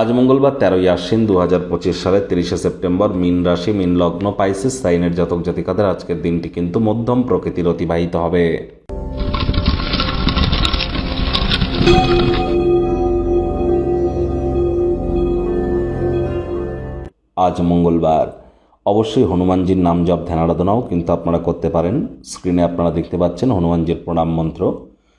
আজ মঙ্গলবার তেরোই আশ্বিন দু হাজার পঁচিশ সালের তিরিশে সেপ্টেম্বর মিন রাশি, মিন লগ্ন, পাইসিস, সাইনের জাতক জাতিকাদের আজকের দিনটি কিন্তু মধ্যম প্রকৃতির অতিবাহিত হবে। আজ মঙ্গলবার। অবশ্যই হনুমানজির নাম জপ ধ্যান আরাধনাও কিন্তু আপনারা করতে পারেন। স্ক্রিনে আপনারা দেখতে পাচ্ছেন হনুমানজির প্রণাম মন্ত্র।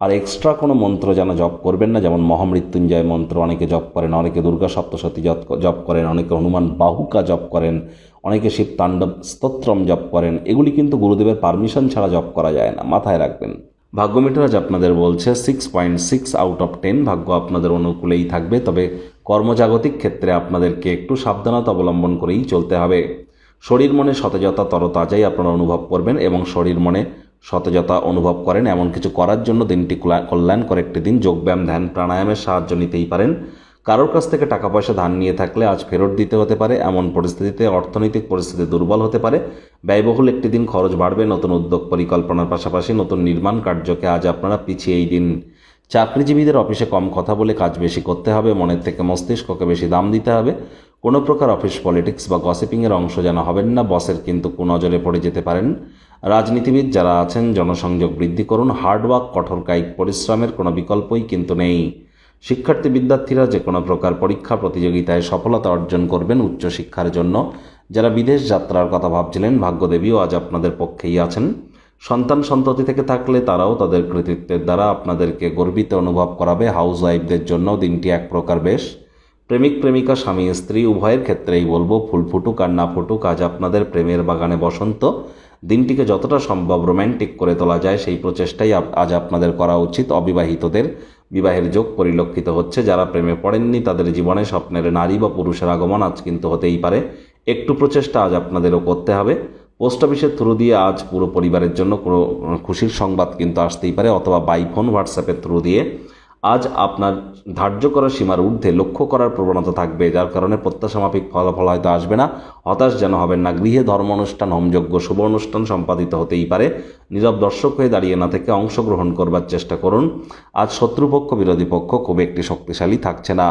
আর এক্সট্রা কোনো মন্ত্র যেন জপ করবেন না, যেমন মহামৃত্যুঞ্জয় মন্ত্র, অনেকে জপ করেন, অনেকে দুর্গা সপ্তশতী জপ করেন, অনেকে হনুমান বাহুকা জপ করেন, অনেকে শিব তাণ্ডব স্তোত্রম জপ করেন, এগুলি কিন্তু গুরুদেবের পারমিশন ছাড়া জপ করা যায় না, মাথায় রাখবেন। ভাগ্য মিটার আজ আপনাদের বলছে six point six out of ten ভাগ্য আপনাদের অনুকূলেই থাকবে, তবে কর্মজাগতিক ক্ষেত্রে আপনাদেরকে একটু সাবধানতা অবলম্বন করেই চলতে হবে। শরীর মনে সতেজতা, তরতাজাই আপনারা অনুভব করবেন এবং শরীর মনে সতেজতা অনুভব করেন, এমন কিছু করার জন্য দিনটি কল্যা- কল্যাণকর একটি দিন। যোগব্যায়াম, ধ্যান, প্রাণায়ামের সাহায্য নিতেই পারেন। কারোর কাছ থেকে টাকা পয়সা ধার নিয়ে থাকলে আজ ফেরত দিতে হতে পারে। এমন পরিস্থিতিতে অর্থনৈতিক পরিস্থিতি দুর্বল হতে পারে। ব্যয়বহুল একটি দিন খরচ বাড়বে। নতুন উদ্যোগ পরিকল্পনার পাশাপাশি নতুন নির্মাণ কার্যকে আজ আপনারা পিছিয়ে এই দিন। চাকরিজীবীদের অফিসে কম কথা বলে কাজ বেশি করতে হবে। মনের থেকে মস্তিষ্ককে বেশি দাম দিতে হবে। কোনো প্রকার অফিস পলিটিক্স বা গসিপিংয়ের অংশ যেন হবেন না। বসের কিন্তু কুনজরে পড়ে যেতে পারেন। রাজনীতিবিদ যারা আছেন, জনসংযোগ বৃদ্ধি করুন হার্ডওয়ার্ক কঠোর কায়িক পরিশ্রমের কোনো বিকল্পই কিন্তু নেই। শিক্ষার্থী বিদ্যার্থীরা যে কোনো প্রকার পরীক্ষা প্রতিযোগিতায় সফলতা অর্জন করবেন উচ্চশিক্ষার জন্য। যারা বিদেশ যাত্রার কথা ভাবছিলেন, ভাগ্যদেবীও আজ আপনাদের পক্ষেই আছেন। সন্তান সন্ততি থেকে থাকলে তারাও তাদের কৃতিত্বের দ্বারা আপনাদেরকে গর্বিত অনুভব করাবে হাউস ওয়াইফদের জন্য দিনটি এক প্রকার বেশ। প্রেমিক, প্রেমিকা, স্বামী, স্ত্রী, উভয়ের ক্ষেত্রেই বলব, ফুল ফুটুক আর না ফুটুক, আজ আপনাদের প্রেমের বাগানে বসন্ত। দিনটিকে যতটা সম্ভব রোম্যান্টিক করে তোলা যায়, সেই প্রচেষ্টাই আজ আপনাদের করা উচিত। অবিবাহিতদের বিবাহের যোগ পরিলক্ষিত হচ্ছে। যারা প্রেমে পড়েননি, তাদের জীবনে স্বপ্নের নারী বা পুরুষের আগমন আজ কিন্তু হতেই পারে। একটু প্রচেষ্টা আজ আপনাদেরও করতে হবে। পোস্ট অফিসের থ্রু দিয়ে আজ পুরো পরিবারের জন্য কোনো খুশির সংবাদ কিন্তু আসতেই পারে, অথবা বাই ফোন হোয়াটসঅ্যাপের থ্রু দিয়ে। আজ আপনার ধার্য করা সীমার ঊর্ধ্বে লক্ষ্য করার প্রবণতা থাকবে, যার কারণে প্রত্যাশামাফিক ফলাফল হয়তো আসবে না। হতাশ যেন হবেন না, গৃহে ধর্ম অনুষ্ঠান হোমযজ্ঞ শুভ অনুষ্ঠান সম্পাদিত হতেই পারে। নীরব দর্শক হয়ে দাঁড়িয়ে না থেকে অংশগ্রহণ করবার চেষ্টা করুন। আজ শত্রুপক্ষ, বিরোধী পক্ষ খুব একটি শক্তিশালী থাকছে না।